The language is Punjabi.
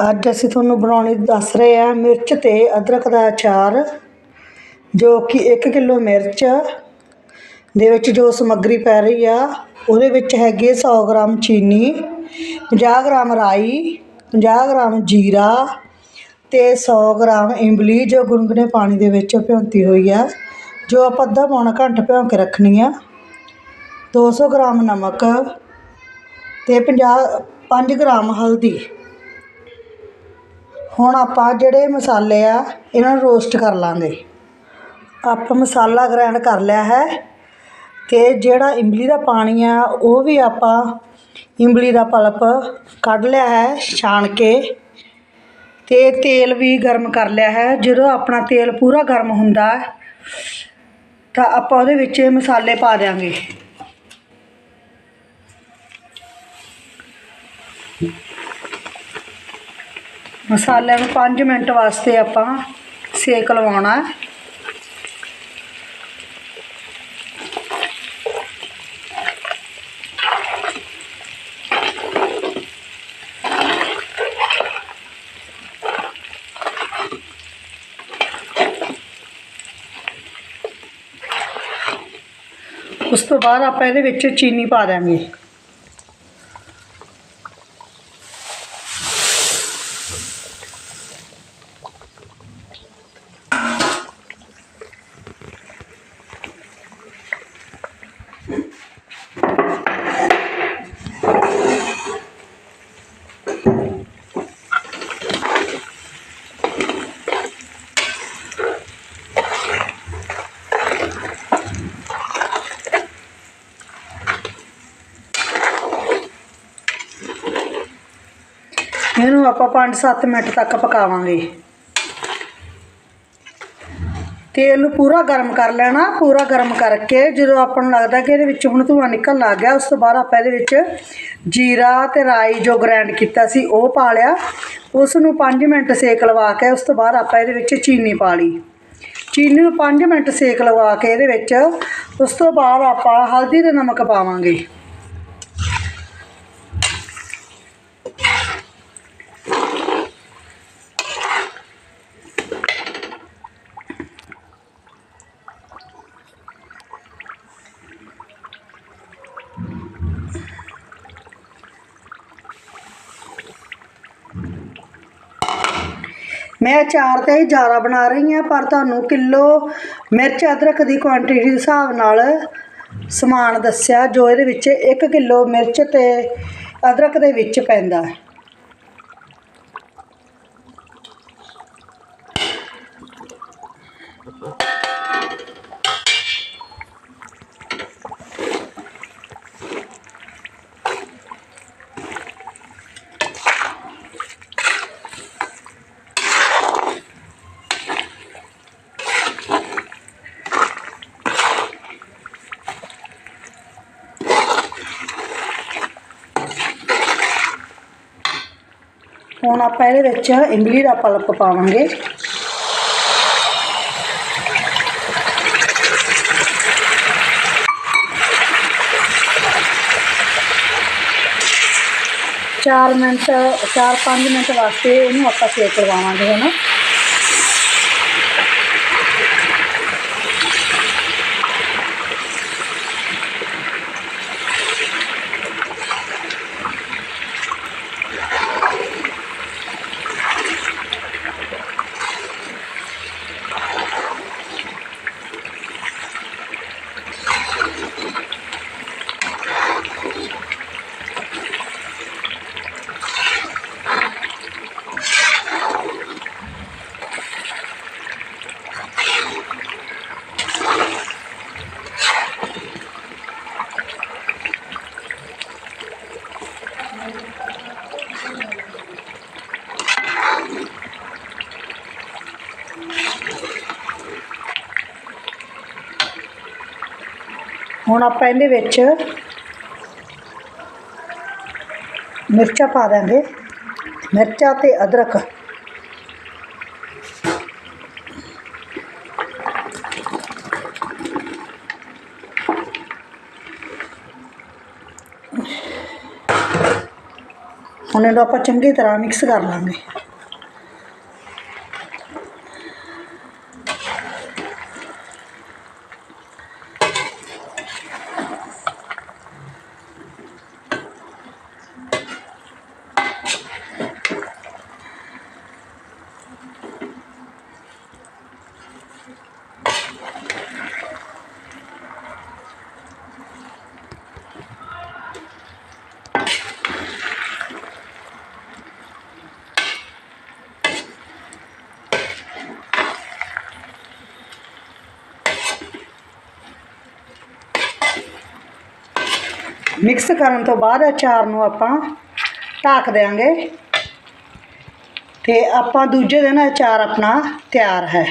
ਅੱਜ ਅਸੀਂ ਤੁਹਾਨੂੰ ਬਣਾਉਣੀ ਦੱਸ ਰਹੇ ਹਾਂ ਮਿਰਚ ਅਤੇ ਅਦਰਕ ਦਾ ਅਚਾਰ, ਜੋ ਕਿ 1 ਕਿਲੋ ਮਿਰਚ ਦੇ ਵਿੱਚ ਜੋ ਸਮੱਗਰੀ ਪੈ ਰਹੀ ਆ, ਉਹਦੇ ਵਿੱਚ ਹੈਗੀ ਹੈ 100 ਗ੍ਰਾਮ ਚੀਨੀ 50 ਗ੍ਰਾਮ ਰਾਈ 50 ਗ੍ਰਾਮ ਜੀਰਾ ਅਤੇ 100 ਗ੍ਰਾਮ ਇਮਲੀ, ਜੋ ਗੁਨਗੁਨੇ ਪਾਣੀ ਦੇ ਵਿੱਚ ਭਿਉਂਤੀ ਹੋਈ ਆ, ਜੋ ਆਪਾਂ ਅੱਧਾ ਪੌਣਾ ਘੰਟਾ ਭਿਉਂ ਕੇ ਰੱਖਣੀ ਆ। 200 ਗ੍ਰਾਮ ਨਮਕ ਅਤੇ 50 5 ਗ੍ਰਾਮ ਹਲਦੀ। ਹੁਣ ਆਪਾਂ ਜਿਹੜੇ ਮਸਾਲੇ ਆ, ਇਹਨਾਂ ਨੂੰ ਰੋਸਟ ਕਰ ਲਾਂਗੇ। ਆਪਾਂ ਮਸਾਲਾ ਗ੍ਰਾਈਂਡ ਕਰ ਲਿਆ ਹੈ ਅਤੇ ਜਿਹੜਾ ਇਮਲੀ ਦਾ ਪਾਣੀ ਆ, ਉਹ ਵੀ ਆਪਾਂ ਇਮਲੀ ਦਾ ਪਲਪ ਕੱਢ ਲਿਆ ਹੈ, ਛਾਣ ਕੇ। ਅਤੇ ਤੇਲ ਵੀ ਗਰਮ ਕਰ ਲਿਆ ਹੈ। ਜਦੋਂ ਆਪਣਾ ਤੇਲ ਪੂਰਾ ਗਰਮ ਹੁੰਦਾ, ਤਾਂ ਆਪਾਂ ਉਹਦੇ ਵਿੱਚ ਮਸਾਲੇ ਪਾ ਦਿਆਂਗੇ। ਮਸਾਲਿਆਂ ਨੂੰ 5 ਮਿੰਟ ਵਾਸਤੇ ਆਪਾਂ ਸੇਕ ਲਵਾਉਣਾ ਹੈ। ਉਸ ਤੋਂ ਬਾਅਦ ਆਪਾਂ ਇਹਦੇ ਵਿੱਚ ਚੀਨੀ ਪਾ ਦਾਂਗੇ ਇਹਨੂੰ ਆਪਾਂ 5-7 ਮਿੰਟ ਤੱਕ ਪਕਾਵਾਂਗੇ। ਤੇਲ ਨੂੰ ਪੂਰਾ ਗਰਮ ਕਰ ਲੈਣਾ, ਪੂਰਾ ਗਰਮ ਕਰਕੇ ਜਦੋਂ ਆਪਾਂ ਨੂੰ ਲੱਗਦਾ ਕਿ ਇਹਦੇ ਵਿੱਚ ਹੁਣ ਧੂੰਆਂ ਨਿਕਲਣ ਲੱਗ ਗਿਆ, ਉਸ ਤੋਂ ਬਾਅਦ ਆਪਾਂ ਇਹਦੇ ਵਿੱਚ ਜੀਰਾ ਤੇ ਰਾਈ ਜੋ ਗ੍ਰਾਈਂਡ ਕੀਤਾ ਸੀ, ਉਹ ਪਾ ਲਿਆ। ਉਸ ਨੂੰ 5 ਮਿੰਟ ਸੇਕ ਲਵਾ ਕੇ ਉਸ ਤੋਂ ਬਾਅਦ ਆਪਾਂ ਇਹਦੇ ਵਿੱਚ ਚੀਨੀ ਪਾ ਲਈ। ਚੀਨੀ ਨੂੰ 5 ਮਿੰਟ ਸੇਕ ਲਵਾ ਕੇ ਇਹਦੇ ਵਿੱਚ ਉਸ ਤੋਂ ਬਾਅਦ ਆਪਾਂ ਹਲਦੀ ਤੇ ਨਮਕ ਪਾਵਾਂਗੇ। ਮੈਂ ਅਚਾਰ ਤਾਂ ਇਹ ਜ਼ਿਆਦਾ ਬਣਾ ਰਹੀ ਹਾਂ, ਪਰ ਤੁਹਾਨੂੰ ਕਿਲੋ ਮਿਰਚ ਅਦਰਕ ਦੀ ਕੁਆਂਟੀਟੀ ਦੇ ਹਿਸਾਬ ਨਾਲ ਸਮਾਨ ਦੱਸਿਆ, ਜੋ ਇਹਦੇ ਵਿੱਚ 1 ਕਿਲੋ ਮਿਰਚ ਤੇ ਅਦਰਕ ਦੇ ਵਿੱਚ ਪੈਂਦਾ। ਹੁਣ ਆਪਾਂ ਇਹਦੇ ਵਿੱਚ ਇਮਲੀ ਦਾ ਪਲਪ ਪਾਵਾਂਗੇ। ਚਾਰ ਮਿੰਟ, ਚਾਰ ਪੰਜ ਮਿੰਟ ਵਾਸਤੇ ਇਹਨੂੰ ਆਪਾਂ ਸੇਕ ਲਵਾਵਾਂਗੇ ਹੁਣ ਹੁਣ ਆਪਾਂ ਇਹਦੇ ਵਿੱਚ ਮਿਰਚਾਂ ਪਾ ਦਾਂਗੇ ਮਿਰਚਾਂ ਤੇ ਅਦਰਕ। ਹੁਣ ਇਹਨੂੰ ਆਪਾਂ ਚੰਗੀ ਤਰ੍ਹਾਂ ਮਿਕਸ ਕਰ ਲਾਂਗੇ। ਮਿਕਸ ਕਰਨ ਤੋਂ ਬਾਅਦ ਅਚਾਰ ਨੂੰ ਆਪਾਂ ਢੱਕ ਦੇਵਾਂਗੇ ਤੇ ਆਪਾਂ ਦੂਜੇ ਦਿਨ ਅਚਾਰ ਆਪਣਾ ਤਿਆਰ ਹੈ।